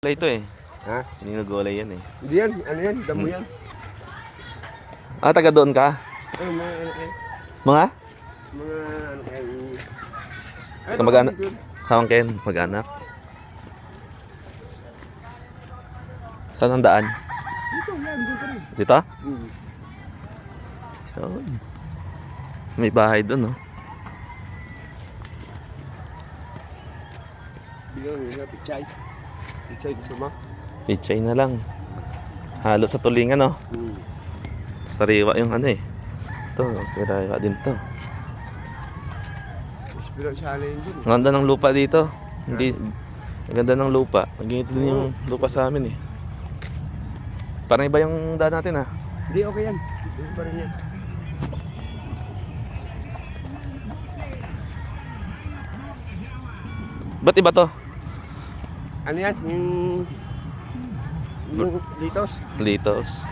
Gulay ito eh. Ha? Hindi na gulay yan eh. Hindi yan. Ano yan? Damo yan. Ah, taga doon ka? Ano mga ano kaya? Mga? Mga ano Ano Kamag-anak? dito? Hawangkin, mag-anak. Saan ang daan? Dito, yan. Dito rin. Dito? Hmm. Yun. May bahay doon, no? Mo yung pichay. Pichay gusto mo? Pichay na lang. Halo sa tulingan, no? Hmm. Sariwa yung ano eh. Ito, sariwa din to. Sa alay yun dun. Ang ganda ng lupa dito. Hindi, ang ganda ng lupa. Ganito din yung lupa sa amin eh. Parang iba yung daan natin ah. Hindi, okay yan. Dito pa rin yan. Ba't iba to? Ano yan? Yung... Yung litos. Litos.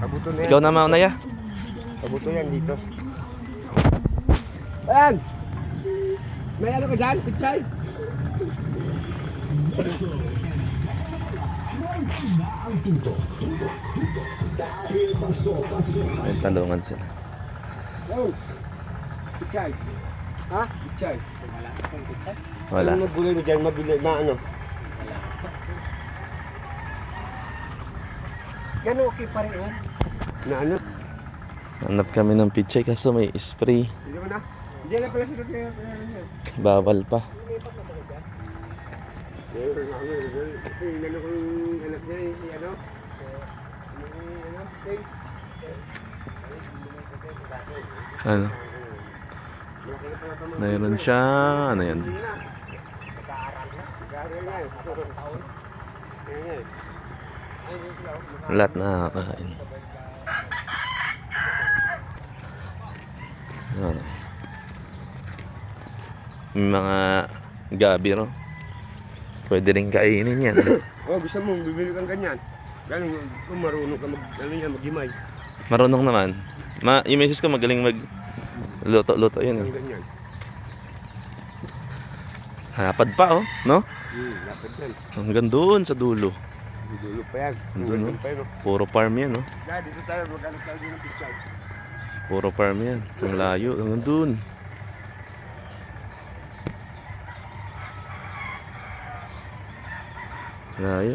Kabuto na yan. Ikaw na mauna ya. Kabuto yan, litos. Ayan! May ano ka dyan? Pichay? May talungan sila. Pichay. Ha? Pichay. Wala. Ano gulay mo dyan? Mabili na ano? Gano'n okay pa rin oh. Na ano? Hanap kami ng pichay kaso may spray. Hindi mo na? Hindi na pala sila kaya yan. Bawal pa. Meron. Kasi inano ko yung anak niya, yung si ano? Ano? Ano? Malaki na pala ito, mga- Mayroon siya. Ano yan? Lahat na nakakain. So, may mga gabi, no? Pwede rin kainin yan. Oh, gusto mo, bibili kang ganyan. Galing, kung marunong ka mag, ano yan, maghimay. Marunong naman. Ma, yung misis ko magaling mag luto-luto yun. Eh. ganyan. Hapad pa, oh. No? Hmm, lapad yan. Hanggang doon sa dulo. Dulo pa yan. Dulo, no? Dulo pa yan. oh. Puro farm yan, no? Dad, dito tayo, mag-ano tayo ng picture. Puro farm yan. Ang layo. Hanggang doon. Layo.